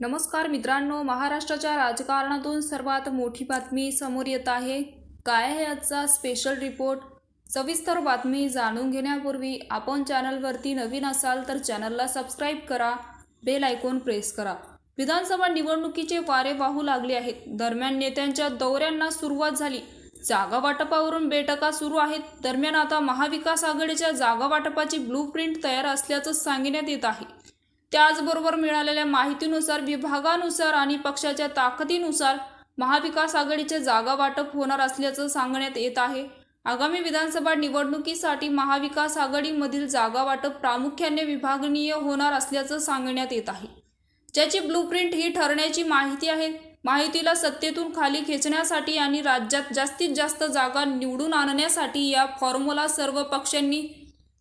नमस्कार मित्रांनो महाराष्ट्राच्या राजकारणातून सर्वात मोठी बातमी समोर येत आहे. काय आहे आजचा स्पेशल रिपोर्ट सविस्तर बातमी जाणून घेण्यापूर्वी आपण चॅनलवरती नवीन असाल तर चॅनलला सबस्क्राईब करा बेल आयकॉन प्रेस करा. विधानसभा निवडणुकीचे वारे वाहू लागले आहेत. दरम्यान नेत्यांच्या दौऱ्यांना सुरुवात झाली. जागा वाटपावरून बैठका सुरू आहेत. दरम्यान आता महाविकास आघाडीच्या जागा वाटपाची ब्लू प्रिंट तयार असल्याचं सांगण्यात येत आहे. त्याचबरोबर मिळालेल्या माहितीनुसार विभागानुसार आणि पक्षाच्या ताकदीनुसार महाविकास आघाडीचे जागा वाटप होणार असल्याचं सांगण्यात येत आहे. आगामी विधानसभा निवडणुकीसाठी महाविकास आघाडीमधील जागा वाटप प्रामुख्याने विभागनीय होणार असल्याचं सांगण्यात येत आहे. ज्याची ब्लूप्रिंट ही ठरण्याची माहिती आहे. माहितीला सत्तेतून खाली खेचण्यासाठी आणि राज्यात जास्तीत जास्त जागा निवडून आणण्यासाठी या फॉर्म्युला सर्व पक्षांनी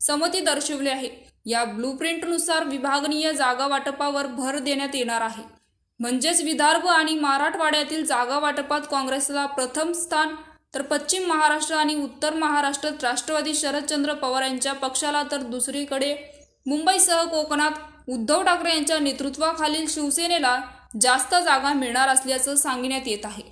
संमती दर्शवली आहे. या ब्लूप्रिंटनुसार विभागनीय जागा वाटपावर भर देण्यात येणार आहे. म्हणजेच विदर्भ आणि मराठवाड्यातील जागा वाटपात काँग्रेसला प्रथम स्थान तर पश्चिम महाराष्ट्र आणि उत्तर महाराष्ट्रात राष्ट्रवादी शरदचंद्र पवार यांच्या पक्षाला तर दुसरीकडे मुंबईसह कोकणात उद्धव ठाकरे यांच्या नेतृत्वाखालील शिवसेनेला जास्त जागा मिळणार असल्याचं सांगण्यात येत आहे.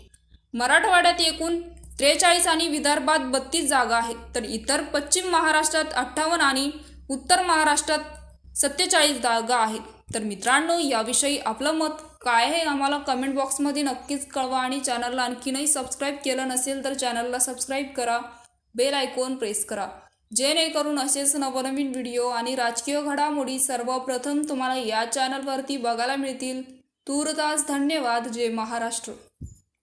मराठवाड्यात एकूण त्रेचाळीस आणि विदर्भात बत्तीस जागा आहेत तर इतर पश्चिम महाराष्ट्रात अठ्ठावन्न आणि उत्तर महाराष्ट्रात सत्तेचाळीस जागा आहेत. तर मित्रांनो याविषयी आपलं मत काय आहे आम्हाला कमेंट बॉक्समध्ये नक्कीच कळवा आणि चॅनलला आणखीनही सबस्क्राईब केलं नसेल तर चॅनलला सबस्क्राईब करा. बेल आयकॉन प्रेस करा. जेणेकरून असेच नवनवीन व्हिडिओ आणि राजकीय घडामोडी सर्वप्रथम तुम्हाला या चॅनलवरती बघायला मिळतील. तूर्तास धन्यवाद. जय महाराष्ट्र.